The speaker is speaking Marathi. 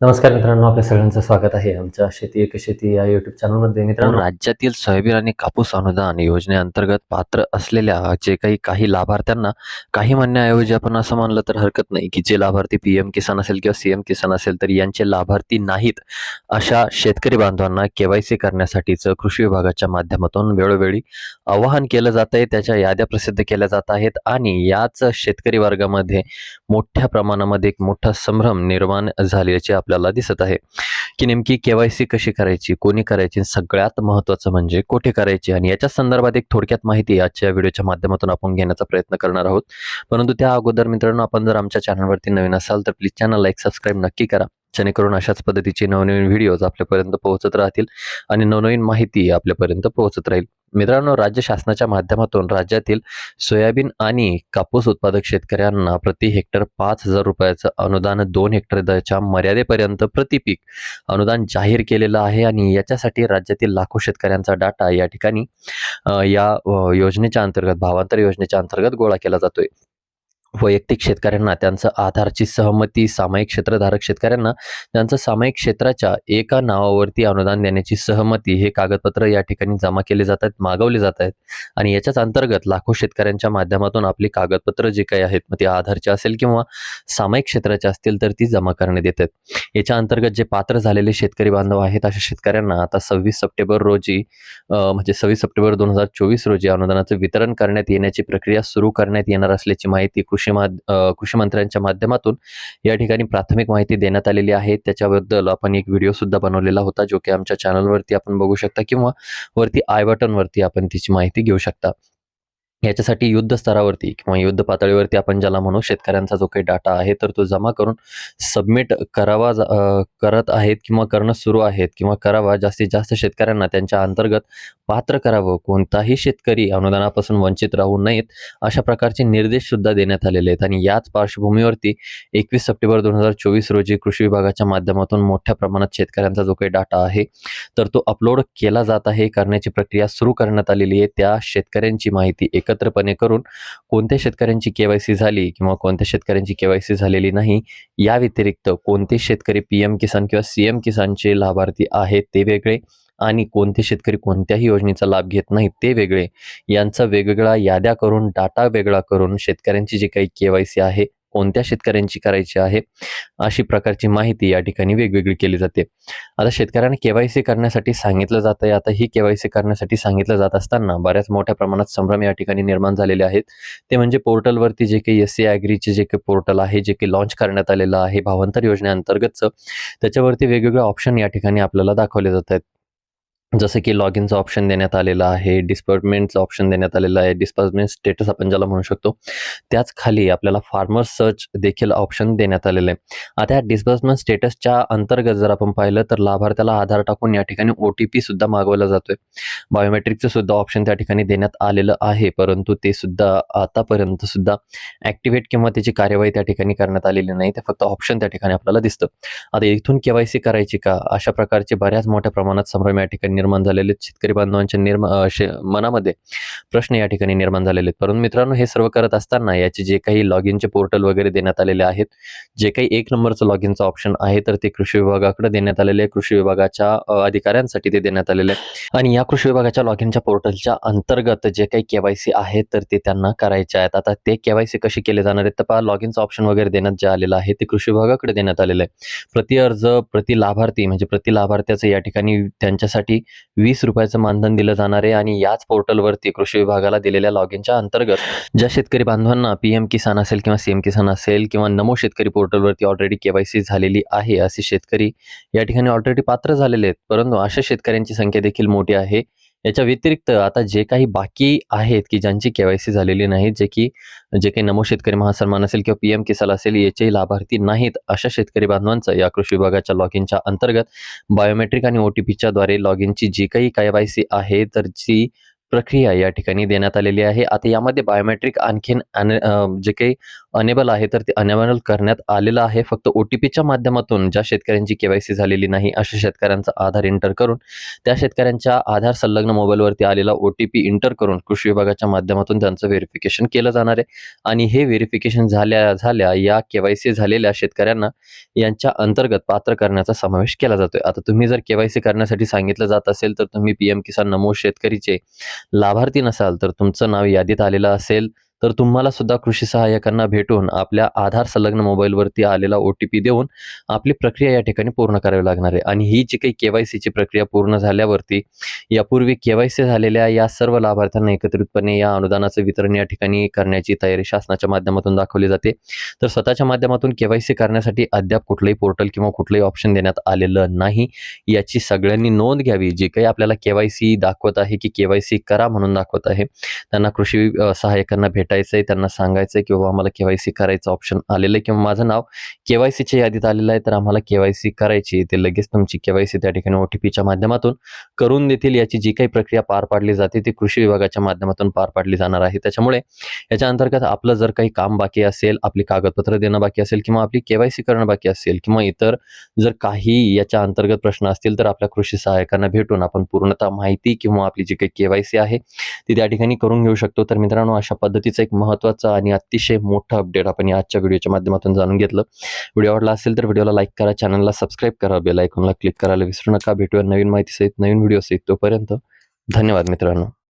नमस्कार मित्रांनो आपल्या सगळ्यांचं स्वागत आहे आमच्या शेती एक शेती या युट्यूब चॅनलमध्ये मित्रांनो राज्यातील सोयाबीन आणि कापूस अनुदान योजनेअंतर्गत पात्र असलेल्या जे काही काही लाभार्थ्यांना काही म्हणण्याऐवजी आपण असं मानलं तर हरकत नाही की जे लाभार्थी पी एम किसान असेल किंवा सी एम किसान असेल तर यांचे लाभार्थी नाहीत अशा शेतकरी बांधवांना केवायसी करण्यासाठीच करण्यासाठीचं कृषी विभागाच्या माध्यमातून वेळोवेळी आवाहन केलं जात आहे. त्याच्या याद्या प्रसिद्ध केल्या जात आहेत आणि याच शेतकरी वर्गामध्ये मोठ्या प्रमाणामध्ये एक मोठा संभ्रम निर्माण झाल्याचे आपल्याला दिसत आहे. की नेमकी केवायसी कशी करायची कोणी करायची सगळ्यात महत्त्वाचं म्हणजे कोठे करायची आणि याच्या संदर्भात एक थोडक्यात माहिती आजच्या व्हिडिओच्या माध्यमातून आपण घेण्याचा प्रयत्न करणार आहोत. परंतु त्या अगोदर मित्रांनो आपण जर आमच्या चॅनलवरती नवीन असाल तर प्लीज चॅनल एक सबस्क्राईब नक्की करा. जेणेकरून अशाच पद्धतीचे नवनवीन व्हिडिओज आपल्यापर्यंत पोहोचत राहतील आणि नवनवीन माहिती आपल्यापर्यंत पोहोचत राहील. मित्रांनो राज्य शासनाच्या माध्यमातून राज्यातील सोयाबीन आणि कापूस उत्पादक शेतकऱ्यांना प्रति हेक्टर पाच हजार रुपयाचं अनुदान दोन हेक्टरच्या मर्यादेपर्यंत प्रतिपीक अनुदान जाहीर केलेलं आहे आणि याच्यासाठी राज्यातील लाखो शेतकऱ्यांचा डाटा या ठिकाणी या योजनेच्या अंतर्गत भावांतर योजनेच्या अंतर्गत गोळा केला जातोय. वैयक्तिक शेतकऱ्यांना त्यांचं आधारची सहमती सामायिक क्षेत्रधारक शेतकऱ्यांना त्यांचं सामायिक क्षेत्राच्या एका नावावरती अनुदान देण्याची सहमती हे कागदपत्र या ठिकाणी जमा केले जात आहेत मागवले जात आहेत. आणि याच्याच अंतर्गत लाखो शेतकऱ्यांच्या माध्यमातून आपली कागदपत्र जे काही आहेत मग ते आधारचे असेल किंवा सामायिक क्षेत्राचे असतील तर ती जमा करण्यात येत आहेत. याच्या अंतर्गत जे पात्र झालेले शेतकरी बांधव आहेत अशा शेतकऱ्यांना आता सव्वीस सप्टेंबर रोजी म्हणजे सव्वीस सप्टेंबर दोन हजार चोवीस रोजी अनुदानाचं वितरण करण्यात येण्याची प्रक्रिया सुरू करण्यात येणार असल्याची माहिती कृषी माध मा कृषी मंत्र्यांच्या माध्यमातून या ठिकाणी प्राथमिक माहिती देण्यात आलेली आहे. त्याच्याबद्दल आपण एक व्हिडिओ सुद्धा बनवलेला होता जो की आमच्या चॅनलवरती आपण बघू शकता किंवा वरती आय बटनवरती आपण तिची माहिती घेऊ शकता. याच्यासाठी युद्ध स्तरावरती किंवा युद्ध पातळीवरती आपण ज्याला म्हणू शेतकऱ्यांचा जो काही डाटा आहे तर तो जमा करून सबमिट करावा जा- करत आहेत किंवा करणं सुरू आहेत किंवा करावा. जास्तीत जास्त शेतकऱ्यांना त्यांच्या अंतर्गत पात्र करावं. कोणताही शेतकरी अनुदानापासून वंचित राहू नयेत अशा प्रकारचे निर्देश सुद्धा देण्यात आलेले आहेत. आणि याच पार्श्वभूमीवरती एकवीस सप्टेंबर दोन हजार चोवीस रोजी कृषी विभागाच्या माध्यमातून मोठ्या प्रमाणात शेतकऱ्यांचा जो काही डाटा आहे तर तो अपलोड केला जात आहे. करण्याची प्रक्रिया सुरू करण्यात आलेली आहे. त्या शेतकऱ्यांची माहिती एक एकत्रपणे करून कोणत्या शेतकऱ्यांची केवायसी झाली किंवा कोणत्या शेतकऱ्यांची केवायसी झालेली नाही या व्यतिरिक्त कोणते शेतकरी पी एम किसान किंवा सी एम किसानचे लाभार्थी आहेत ते वेगळे आणि कोणते शेतकरी कोणत्याही योजनेचा लाभ घेत नाहीत ते वेगळे. यांचा वेगवेगळा याद्या करून डाटा वेगळा करून शेतकऱ्यांची जी काही केवायसी आहे कोणत्या शेतकऱ्यांची करायची आहे? अशी प्रकारची माहिती या ठिकाणी वेगवेगळी केली जाते. आता शेतकऱ्यांना केवायसी करण्यासाठी सांगितलं जात आहे. आता ही केवायसी करण्यासाठी सांगितलं जात असताना बऱ्याच मोठ्या प्रमाणात संभ्रम या ठिकाणी निर्माण झालेले आहेत. ते म्हणजे पोर्टलवरती जे काही एस सी ॲग्रीचे जे काही पोर्टल आहे जे काही लॉन्च करण्यात आलेलं आहे भावांतर योजनेअंतर्गतचं त्याच्यावरती वेगवेगळे ऑप्शन या ठिकाणी आपल्याला दाखवले जात आहेत. जसं की लॉग इनचं ऑप्शन देण्यात आलेलं आहे डिस्पर्टमेंटचं ऑप्शन देण्यात आलेलं आहे डिस्पर्टमेंट स्टेटस आपण ज्याला म्हणू शकतो त्याच खाली आपल्याला फार्मर सर्च देखील ऑप्शन देण्यात आलेलं आहे. आता या डिस्बर्समेंट स्टेटसच्या अंतर्गत जर आपण पाहिलं तर लाभार्थ्याला आधार टाकून या ठिकाणी ओ टी पी सुद्धा मागवला जातोय. बायोमेट्रिकचं सुद्धा ऑप्शन त्या ठिकाणी देण्यात आलेलं आहे परंतु ते सुद्धा आतापर्यंत सुद्धा ॲक्टिव्हेट किंवा त्याची कार्यवाही त्या ठिकाणी करण्यात आलेली नाही. ते फक्त ऑप्शन त्या ठिकाणी आपल्याला दिसतं. आता इथून केवायसी करायची का? अशा प्रकारचे बऱ्याच मोठ्या प्रमाणात संभ्रम या ठिकाणी निर्माण झालेले आहेत. शेतकरी बांधवांच्या निर्म शे मनामध्ये प्रश्न या ठिकाणी निर्माण झालेले आहेत. परंतु मित्रांनो हे सर्व करत असताना याचे जे काही लॉग इनचे पोर्टल वगैरे देण्यात आलेले आहेत जे काही एक नंबरचं लॉग इनचं ऑप्शन आहे तर ते कृषी विभागाकडे देण्यात आलेले आहे कृषी विभागाच्या अधिकाऱ्यांसाठी ते देण्यात आलेले आहे आणि या कृषी विभागाच्या लॉग इनच्या पोर्टलच्या अंतर्गत जे काही केवायसी आहे तर ते त्यांना करायचे आहेत. आता ते केवायसी कशी केले जाणार आहेत तर पहा लॉग इनचं ऑप्शन वगैरे देण्यात जे आलेलं आहे ते कृषी विभागाकडे देण्यात आलेलं आहे. प्रति अर्ज प्रति लाभार्थी म्हणजे प्रति लाभार्थ्याचं या ठिकाणी त्यांच्यासाठी वीस रुपयाचं मानधन दिलं जाणार आहे आणि याच पोर्टलवरती कृषी विभागाला दिलेल्या लॉग इनच्या अंतर्गत ज्या शेतकरी बांधवांना पी एम किसान असेल किंवा सीएम किसान असेल किंवा नमो शेतकरी पोर्टलवरती ऑलरेडी केवायसी झालेली आहे असे शेतकरी या ठिकाणी ऑलरेडी पात्र झालेले आहेत. परंतु अशा शेतकऱ्यांची संख्या देखील मोठी आहे. याच्या व्यतिरिक्त आता जे काही बाकी आहेत की ज्यांची केवायसी झालेली नाही जे की जे काही नमो शेतकरी महासन्मान असेल किंवा पी एम किसान असेल याचेही लाभार्थी नाहीत अशा शेतकरी बांधवांचं या कृषी विभागाच्या लॉग इनच्या अंतर्गत बायोमेट्रिक आणि ओ टी पीच्या द्वारे लॉग इनची जी काही केवायसी आहे तर जी प्रक्रिया या ठिकाणी देण्यात आलेली आहे. आता यामध्ये बायोमेट्रिक आणखीन जे काही अनेबल आहे तर ते अनेबल करण्यात आलेलं आहे. फक्त ओ टी पीच्या माध्यमातून ज्या शेतकऱ्यांची के वाय सी झालेली नाही अशा शेतकऱ्यांचा आधार एंटर करून त्या शेतकऱ्यांच्या आधार संलग्न मोबाईलवरती आलेला ओ टी पी इंटर करून कृषी विभागाच्या माध्यमातून त्यांचं व्हेरिफिकेशन केलं जाणार आहे. आणि हे व्हेरिफिकेशन झाल्या झाल्या या के वाय सी झालेल्या शेतकऱ्यांना यांच्या अंतर्गत पात्र करण्याचा समावेश केला जातोय. आता तुम्ही जर के वाय सी करण्यासाठी सांगितलं जात असेल तर तुम्ही पी एम किसान नमो शेतकरीचे लाभार्थी नसाल तर तुमचं नाव यादीत आलेलं असेल. तर तुम्हाला सुद्धा कृषी सहाय्यकांना भेटून आपल्या आधार संलग्न मोबाईलवरती आलेला ओ टी पी देऊन आपली प्रक्रिया या ठिकाणी पूर्ण करावी लागणार आहे. आणि ही जी काही के वाय सीची प्रक्रिया पूर्ण झाल्यावरती यापूर्वी के वाय सी झालेल्या या सर्व लाभार्थ्यांना एकत्रितपणे या अनुदानाचं वितरण या ठिकाणी करण्याची तयारी शासनाच्या माध्यमातून दाखवली जाते. तर स्वतःच्या माध्यमातून के वाय सी करण्यासाठी अद्याप कुठलंही पोर्टल किंवा कुठलंही ऑप्शन देण्यात आलेलं नाही. याची सगळ्यांनी नोंद घ्यावी. जे काही आपल्याला के वाय सी दाखवत आहे की के वाय सी करा म्हणून दाखवत आहे त्यांना कृषी सहाय्यकांना भेट भेटायचं आहे त्यांना सांगायचं आहे किंवा आम्हाला के वाय सी करायचं ऑप्शन आलेलं आहे. किंवा माझं नाव के वाय सीच्या यादीत आलेलं आहे तर आम्हाला के वाय सी करायची ते लगेच तुमची के वाय सी त्या ठिकाणी ओ टी पीच्या माध्यमातून करून देतील. याची जी काही प्रक्रिया पार पाडली जाते ती कृषी विभागाच्या माध्यमातून पार पाडली जाणार आहे. त्याच्यामुळे याच्या अंतर्गत आपलं जर काही काम बाकी असेल आपली कागदपत्र देणं बाकी असेल किंवा आपली के वाय सी करणं बाकी असेल किंवा इतर जर काही याच्या अंतर्गत प्रश्न असतील तर आपल्या कृषी सहाय्यकांना भेटून आपण पूर्णतः माहिती किंवा आपली जी काही के वाय सी आहे ती त्या ठिकाणी करून घेऊ शकतो. तर मित्रांनो अशा पद्धतीचं एक महत्त्वाचं आणि अतिशय मोठं अपडेट आपण या आजच्या व्हिडिओच्या माध्यमातून जाणून घेतलं. व्हिडिओ आवडला असेल तर व्हिडिओला लाईक करा चॅनलला सबस्क्राईब करा बेल आयकॉनला क्लिक करायला विसरू नका. भेटूया नवीन माहितीसहित नवीन व्हिडिओसहित तोपर्यंत धन्यवाद मित्रांनो.